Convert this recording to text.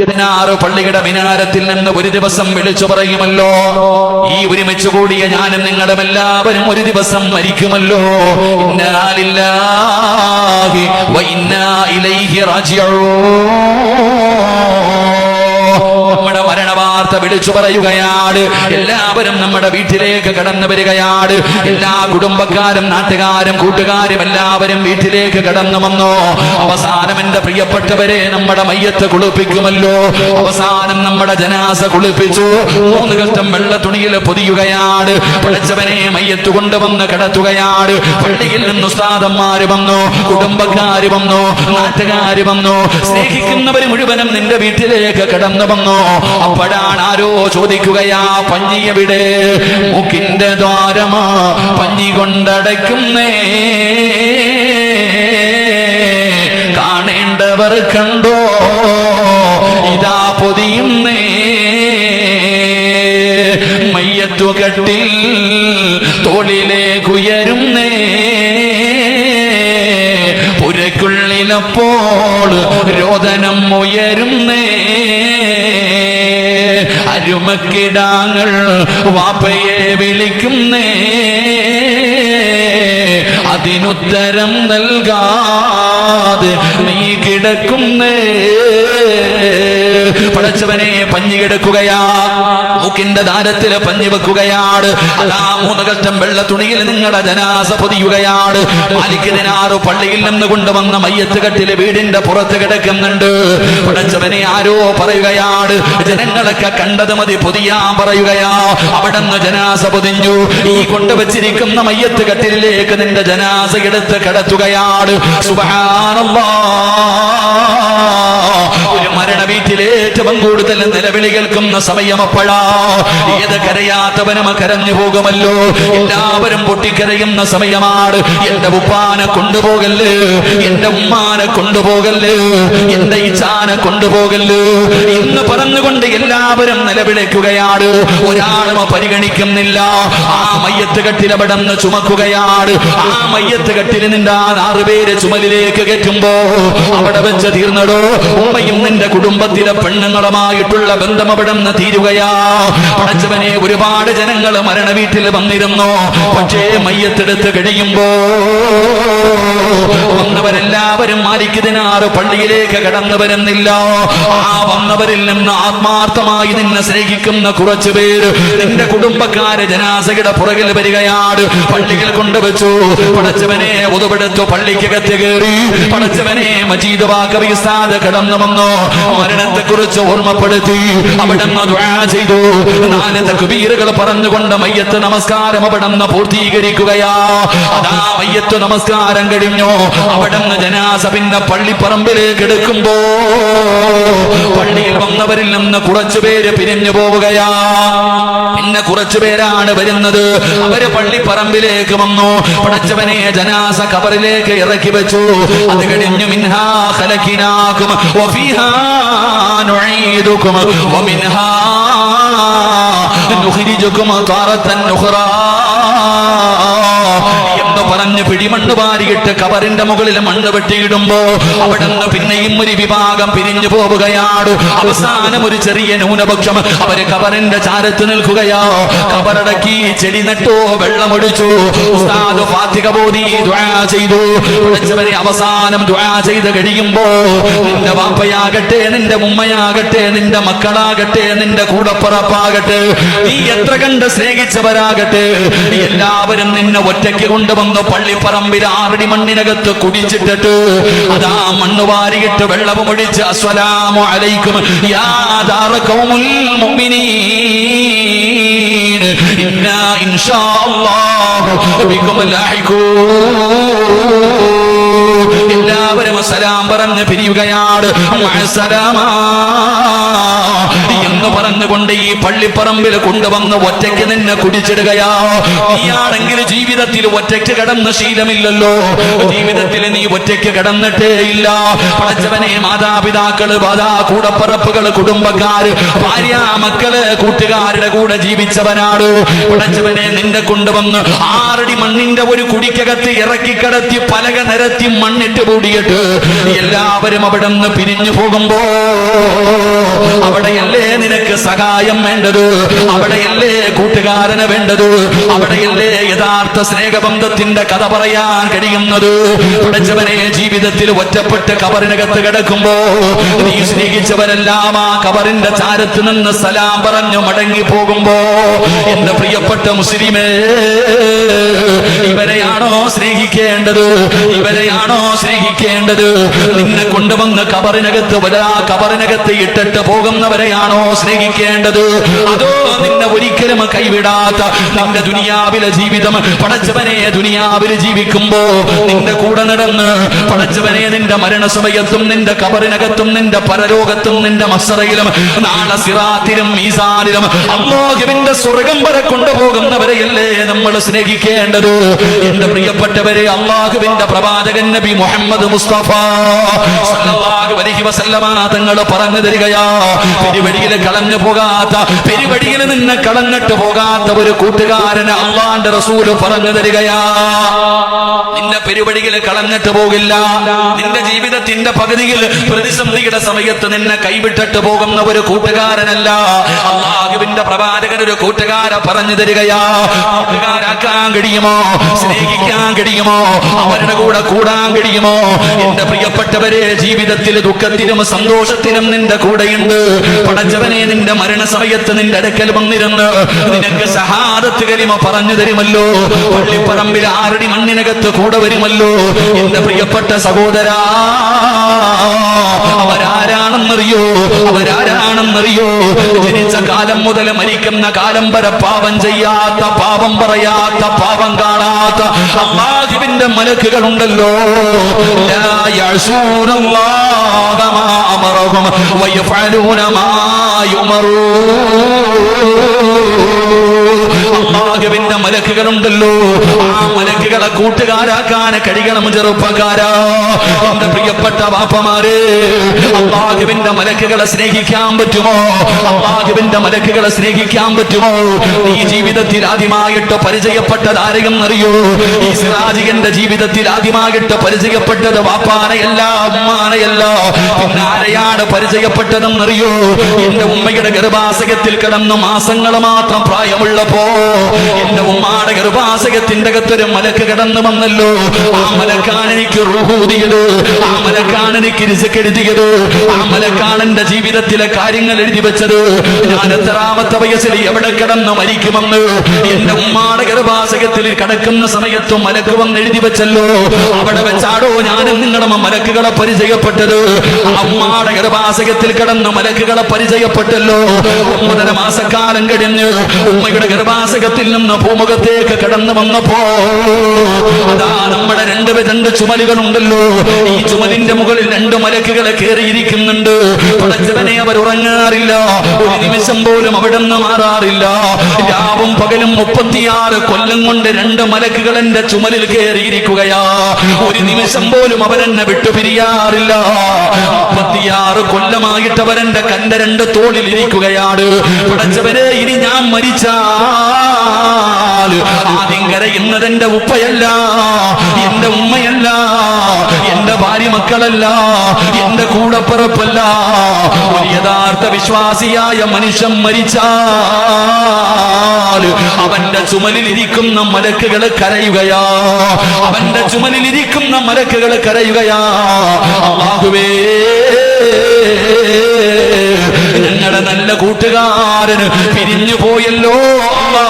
മലികതിനാറ് പള്ളിയുടെ മിനാരത്തിൽ നിന്ന് ഒരു ദിവസം വിളിച്ചു പറയുമല്ലോ. ഈ ഒരുമിച്ച് കൂടിയ ഞാനും നിങ്ങളും എല്ലാവരും ഒരു ദിവസം മരിക്കുമല്ലോ. ഇന്നാലില്ലാഹി വൈന്നാ ഇലൈഹി റാജിഊൻ. നമ്മുടെ മരണവാർത്ത വിളിച്ചു പറയുകയാണ്. എല്ലാവരും നമ്മുടെ വീട്ടിലേക്ക് കടന്നു വരികയാണ്. എല്ലാ കുടുംബക്കാരും നാട്ടുകാരും കൂട്ടുകാരും എല്ലാവരും വീട്ടിലേക്ക് കടന്നു വന്നോ. അവസാനം എന്റെ പ്രിയപ്പെട്ടവരെ നമ്മുടെ മയ്യത്ത് കുളിപ്പിക്കുമല്ലോ. അവസാനം നമ്മുടെ ജനാസ കുളിപ്പിച്ചു. മൂന്ന് കഷ്ടം വെള്ള തുണിയിൽ പൊതിയുകയാണ്. പഠിച്ചവനെ മയ്യത്ത് കൊണ്ടുവന്ന് കിടത്തുകയാണ്. പള്ളിയിൽ നിന്ന് ഉസ്താദന്മാര് വന്നു കുടുംബക്കാര് വന്നു നാട്ടുകാര് വന്നു. സ്നേഹിക്കുന്നവർ മുഴുവനും നിന്റെ വീട്ടിലേക്ക് കടന്നു വന്നു? അപ്പോഴാണ് ആരോ ചോദിക്കുകയാ പഞ്ഞി എവിടെ മൂക്കിന്റെ ദ്വാരമാ പഞ്ഞി കൊണ്ടടയ്ക്കുന്നേ. കാണേണ്ടവർ കണ്ടോ? ഇതാ പൊതിയുന്നേ. മയ്യത്തുകട്ടിൽ തോളിലേക്കുയരുന്നേ പുരക്കുള്ളിലപ്പോൾ രോദനം ഉയരുന്നേ. അരുമക്കിടാങ്ങൾ വാപ്പയെ വിളിക്കുന്നേ. അതിനുത്തരം നൽകാതെ നീ കിടക്കുന്നേ. പടച്ചവനെ പഞ്ഞി കിടക്കുകയാ മൂക്കിന്റെ ദാരത്തിൽ പഞ്ഞു വെക്കുകയാണ്. അതാ മൂന്ന് കഷ്ടം വെള്ള തുണിയിൽ നിങ്ങളുടെ ജനാസ പൊതിയുകയാണ്. മാലിക്കിനാറ് പള്ളിയിൽ നിന്ന് കൊണ്ടുവന്ന മയ്യത്ത് കെട്ടിൽ വീടിന്റെ പുറത്ത് കിടക്കുന്നുണ്ട്. പടച്ചവനെ ആരോ പറയുകയാണ്. ജനങ്ങളൊക്കെ കണ്ടത് മതി പൊതിയാ പറയുകയാ. അവിടെ നിന്ന് ജനാസ പൊതിഞ്ഞു. ഈ കൊണ്ടുവച്ചിരിക്കുന്ന മയ്യത്ത് കെട്ടിലേക്ക് നിന്റെ ജനാസ എടുത്ത് കിടത്തുകയാണ്. സുബഹാനല്ലാ. ഒരു മരണ ഏറ്റവും കൂടുതൽ നിലവിളി കേൾക്കുന്ന സമയം അപ്പോഴാ. ഏത് കരയാത്തവനും കരഞ്ഞു പോകുമല്ലോ. എല്ലാവരും പൊട്ടിക്കരയുന്ന സമയമാണ്. എന്റെ ഉപ്പാനെ കൊണ്ടുപോകല്ലേ? എന്റെ ഉമ്മാനെ കൊണ്ടുപോകല്ലേ? എന്റെ ഇച്ചാനെ കൊണ്ടുപോകല്ലേ? എന്ന് പറഞ്ഞുകൊണ്ട് എല്ലാവരും നിലവിളിക്കുകയാണ്. ഒരാളും പരിഗണിക്കുന്നില്ല. ആ മയ്യത്ത് കെട്ടിലവിടന്ന് ചുമക്കുകയാണ്. ആ മയ്യത്ത് കെട്ടിൽ നിന്റെ ആറുപേര് ചുമലിലേക്ക് കയറ്റുമ്പോ അവിടെ വെച്ച് തീർന്നടോ. ഉമ്മയും നിന്റെ കുടുംബത്തിലെ പെണ്ണുങ്ങളുമായിട്ടുള്ള ബന്ധം അവിടെ നിന്ന് തീരുകയാ? പടച്ചവനെ ഒരുപാട് ജനങ്ങൾ മരണ വീട്ടിൽ വന്നിരുന്നു. പക്ഷേ മയ്യത്തെടുത്ത് കഴിയുമ്പോ വന്നവരെല്ലാവരും മാലിക്കുതിനാറ് പള്ളിയിലേക്ക് കടന്നു വരുന്നില്ല. ആ വന്നവരിൽ നിന്ന് ആത്മാർത്ഥമായി നിന്നെ സ്നേഹിക്കുന്ന കുറച്ചു പേര് നിന്റെ കുടുംബക്കാരെ ജനാസയുടെ പുറകിൽ വരികയാട് പള്ളിയിൽ കൊണ്ടുവച്ചു. പടച്ചവനെ ഒതുപെടുത്തു പള്ളിക്കകത്ത് കയറി. പടച്ചവനെ മജീദ് വാക്കവിസാദ് കടന്നു വന്നു. മരണത്തെ കുറിച്ച് ഓർമ്മപ്പെടുത്തി. അവിടെ ചെയ്തു. നാല് തക്ബീറുകൾ പറഞ്ഞുകൊണ്ട് മയ്യത്ത് നമസ്കാരം അവിടെ പൂർത്തീകരിക്കുകയാ. അതാ മയ്യത്ത് നമസ്കാരം കഴിഞ്ഞു. അവിടെ ജനാസ പിന്നെ പള്ളിപ്പറമ്പിലേക്ക് എടുക്കുമ്പോ പള്ളിയിൽ വന്നവരിൽ നിന്ന് കുറച്ചു പേര് പിരിഞ്ഞു പോവുകയാ. പിന്നെ കുറച്ചു പേരാണ് വരുന്നത്. അവർ പള്ളിപ്പറമ്പിലേക്ക് വന്നു. പടച്ചവനെ ജനാസ കബറിലേക്ക് ഇറക്കി വെച്ചു. അത് കഴിഞ്ഞു മിൻഹാ ഖലഖിനാകും. വഫീഹാ نعيدكم ومنها نخرجكم تارة أخرى. എന്ന് പറഞ്ഞ് പിടിമണ്ണ് വാരിയിട്ട് കബറിന്റെ മുകളിൽ മണ്ണ് വെട്ടിയിടുമ്പോ അവിടെ നിന്ന് പിന്നെയും ഒരു വിഭാഗം പിരിഞ്ഞു പോവുകയാണ് അവസാനം ഒരു ചെറിയ ന്യൂനപക്ഷം അവർ കബറിന്റെ ചാരത്ത് നിൽക്കുകയോ. കബറടക്കി ചെടി നട്ടോ വെള്ളമൊടിച്ചു ഫാത്തിക ബോധി അവസാനം ചെയ്ത് കഴിയുമ്പോ നിന്റെ വാപ്പയാകട്ടെ നിന്റെ ഉമ്മയാകട്ടെ നിന്റെ മക്കളാകട്ടെ നിന്റെ കൂടപ്പുറപ്പാകട്ടെ നീ എത്ര കണ്ട് സ്നേഹിച്ചവരാകട്ടെ എല്ലാവരും നിന്നെ ഒറ്റയ്ക്ക് കൊണ്ടുവന്ന് പള്ളിപ്പറമ്പിൽ ആറടി മണ്ണിനകത്ത് കുടിച്ചിട്ടിട്ട് അതാ മണ്ണ് വാരിയിട്ട് വെള്ളവും ഒഴിച്ച് അസ്വലാമു അലൈക്കും. ഇന്നാ ഇൻഷാ അല്ലാഹു ബികും എല്ലാവരും സലാം പറഞ്ഞ് പിരിയുകയാണ്. എന്ന് പറഞ്ഞുകൊണ്ട് ഈ പള്ളിപ്പറമ്പിൽ കൊണ്ടുവന്ന് ഒറ്റയ്ക്ക് നിന്നെ കുടിച്ചിടുകയാ. നീയാണെങ്കിൽ ജീവിതത്തിൽ ഒറ്റയ്ക്ക് കടന്ന ശീലമില്ലല്ലോ. ജീവിതത്തിൽ നീ ഒറ്റയ്ക്ക് കടന്നിട്ടേ ഇല്ല. പഠിച്ചവനെ മാതാപിതാക്കൾ ബാധാ കൂടപ്പറപ്പുകൾ കുടുംബക്കാര് ഭാര്യ മക്കൾ കൂട്ടുകാരുടെ കൂടെ ജീവിച്ചവനാണ്. പഠിച്ചവനെ നിന്നെ കൊണ്ടുവന്ന് ആറടി മണ്ണിന്റെ ഒരു കുടിക്കകത്ത് ഇറക്കി കടത്തി പലക നിരത്തി മണ്ണിട്ട് മൂടിയിട്ട് എല്ലാവരും അവിടെ നിന്ന് പിരിഞ്ഞു പോകുമ്പോ അവിടെയല്ലേ നിനക്ക് സഹായം വേണ്ടത്? അവിടെയല്ലേ കൂട്ടുകാരന് വേണ്ടത്? അവിടെയല്ലേ യഥാർത്ഥ സ്നേഹബന്ധത്തിന്റെ കഥ പറയാൻ കഴിയുന്നത്? പഠിച്ചവനെ ജീവിതത്തിൽ ഒറ്റപ്പെട്ട് കബറിനകത്ത് കിടക്കുമ്പോ നീ സ്നേഹിച്ചവരെല്ലാം ആ കബറിന്റെ ചാരത്ത് നിന്ന് സലാം പറഞ്ഞു മടങ്ങി പോകുമ്പോ എന്റെ പ്രിയപ്പെട്ട മുസ്ലിമേ ഇവരെയാണോ സ്നേഹിക്കേണ്ടത്? ഇവരെയാണോ സ്നേഹിക്കേണ്ടത്? നിന്നെ കൊണ്ടുവന്ന് കബറിനകത്ത് വരാ. കബറിനകത്ത് ഇട്ടിട്ട് പോകുന്നവരെയാണോ സ്നേഹിക്കേണ്ടത്? അതോ നിന്നെ ഒരിക്കലും കൈവിടാത്ത നിന്റെ ദുനിയാവിലെ ജീവിതം പടച്ചവനെ ദുനിയാവിൽ ജീവിക്കുമ്പോ നിന്റെ കൂടെ നടന്ന് പടച്ചവനെ നിന്റെ മരണസമയത്തും നിന്റെ കബറിനകത്തും നിന്റെ പരലോകത്തും നിന്റെ മസറയിലും നാളെ സിറാത്തിലും മീസാനിലും അമ്മോഹിവിന്റെ സ്വർഗം വരെ കൊണ്ടുപോകുന്നവരെയല്ലേ നമ്മൾ സ്നേഹിക്കേണ്ടത്? എന്റെ പ്രിയപ്പെട്ടവരെ അള്ളാഹുവിന്റെ പ്രവാചകൻ നബി മുഹമ്മദ് മുസ്തഫ തങ്ങൾ പറഞ്ഞു തരികയാ പെരുവടിയിൽ കളഞ്ഞു പോകാത്ത പെരുവടിയിൽ നിന്ന് കളഞ്ഞിട്ട് പോകാത്ത ഒരു കൂട്ടുകാരന് അള്ളാന്റെ റസൂൽ പറഞ്ഞു തരികയാ. നിന്റെ പെരുവടിയിൽ കളഞ്ഞിട്ട് പോകില്ല. നിന്റെ ജീവിതത്തിന്റെ പകുതിയിൽ പ്രതിസന്ധിയുടെ സമയത്ത് നിന്നെ കൈവിട്ടിട്ട് പോകുന്ന ഒരു കൂട്ടുകാരനല്ല. അള്ളാഹുവിന്റെ പ്രവാചകൻ ഒരു കൂട്ടുകാരെ പറഞ്ഞു തരികയാ. കഴിയുമോ? സ്നേഹിക്കാൻ കഴിയുമോ? അവരുടെ കൂടെ കൂടാൻ കഴിയുമോ എന്റെ പ്രിയപ്പെട്ടവരെ ജീവിതത്തിൽ ദുഃഖത്തിനും സന്തോഷത്തിനും നിന്റെ കൂടെയുണ്ട്. പടച്ചവനെ നിന്റെ മരണസമയത്ത് നിന്റെ അടുക്കൽ വന്നിരുന്ന് നിനക്ക് സഹാദത്ത് കരിമ പറഞ്ഞു തരുമല്ലോ. പള്ളിപ്പറമ്പിൽ ആറടി മണ്ണിനകത്ത് കൂടെ വരുമല്ലോ. എന്റെ പ്രിയപ്പെട്ട സഹോദരാ അവരാരാണെന്നറിയോ? അവരാരാണെന്നറിയോ? ജനിച്ച കാലം മുതൽ മരിക്കുന്ന കാലം വരെ പാപം ചെയ്യാത്ത പാപം പറയാത്ത പാപം കാണാത്ത അള്ളാഹുവിന്റെ മലക്കുകളുണ്ടല്ലോ. അള്ളാഹുവിന്റെ മലക്കുകളുണ്ടല്ലോ. ആ മലക്കുകളെ കൂട്ടുകാരാക്കാൻ കഴിയണം ചെറുപ്പക്കാരാ. എന്റെ പ്രിയപ്പെട്ട വാപ്പമാരെ അള്ളാഹുവിന്റെ മലക്കുകളെ സ്നേഹിക്കാൻ പറ്റുമോ? അള്ളാഹുവിന്റെ മലക്കുകളെ സ്നേഹിക്കാൻ പറ്റുമോ? ഈ ജീവിതത്തിൽ ആദ്യമായിട്ട് പരിചയപ്പെട്ടത് അറിയോ ഈ സിറാജികന്റെ ജീവിതത്തിൽ ആദ്യമായിട്ട് പരിചയപ്പെട്ടത് വാപ്പാനയല്ല ഉമ്മാനയല്ല പിന്നെ ആരെയാണ് പരിചയപ്പെട്ടതെന്നറിയോ എന്റെ ഉമ്മയുടെ ഗർഭാശയത്തിൽ കിടന്ന് മാസങ്ങൾ മാത്രം പ്രായമുള്ളപ്പോ എന്റെ ഉമ്മാടെ ഗർഭാശയത്തിന്റെ അകത്തൊരു മലക്ക് കിടന്നു വന്നല്ലോ. ആ മലക്കാണ് എനിക്ക് ആ മലക്കാണ് എനിക്ക് രിസക്കെഴുതിയത് ആ മലക്കാണ് എന്റെ ജീവിതത്തിലെ കാര്യങ്ങൾ എഴുതി വെച്ചത്. ഞാൻ എത്രാമത്തെ വയസ്സിൽ എവിടെ കിടന്ന് മരിക്കുമെന്ന് എന്റെ ഉമ്മാടെ ഗർഭാശയത്തിൽ കിടക്കുന്ന സമയത്തും മലക്ക് വന്ന് എഴുതി വെച്ചല്ലോ. അവിടെ വെച്ചാടോ ഞാനും നിങ്ങളുടെ മലക്കുകളെ പരിചയപ്പെട്ടത്. അമ്മാടെ ഗർഭാസകത്തിൽ കിടന്ന് മലക്കുകളെ പരിചയപ്പെട്ടല്ലോ. ഒമ്പതര മാസക്കാലം കഴിഞ്ഞ് ഉമ്മയുടെ ഗർഭാസകത്തിൽ നിന്ന് ഭൂമുഖത്തേക്ക് കടന്നു വന്നപ്പോ അതാ നമ്മുടെ രണ്ട് രണ്ട് ചുമലുകളുണ്ടല്ലോ. ഈ ചുമലിന്റെ മുകളിൽ രണ്ട് മലക്കുകളെ കയറിയിരിക്കുന്നുണ്ട്. പടച്ചവനെ അവർ ഉറങ്ങാറില്ല. ഒരു നിമിഷം പോലും അവിടെ നിന്ന് മാറാറില്ല. രാവും പകലും മുപ്പത്തിയാറ് കൊല്ലം കൊണ്ട് രണ്ട് മലക്കുകൾ എന്റെ ചുമലിൽ കയറിയിരിക്കുകയാ. ഒരു നിമിഷം പോലും അവരെന്നെ വിട്ടുപിരിയാറില്ല. മുപ്പത്തിയാറ് കൊല്ലമായിട്ട് അവരെന്റെ കണ്ട രണ്ട് തോളിൽ ഇരിക്കുകയാണ്. പടച്ചവരെ ഇനി ഞാൻ മരിച്ചാൽ ആദ്യം കരയുന്നത് എന്റെ ഉപ്പയല്ല എന്റെ ഉമ്മയല്ല എന്റെ ഭാര്യ മക്കളല്ല എന്റെ കൂടപ്പിറപ്പല്ല. ഒരു യഥാർത്ഥ വിശ്വാസിയായ മനുഷ്യൻ അവന്റെ ചുമലിലിരിക്കുന്ന മലക്കുകൾ കരയുകയാ. അവന്റെ ചുമലിലിരിക്കുന്ന മലക്കുകൾ കരയുകയാ. അള്ളാഹുവേ ഞങ്ങളുടെ നല്ല കൂട്ടുകാരന് പിരിഞ്ഞു പോയല്ലോ അള്ളാ.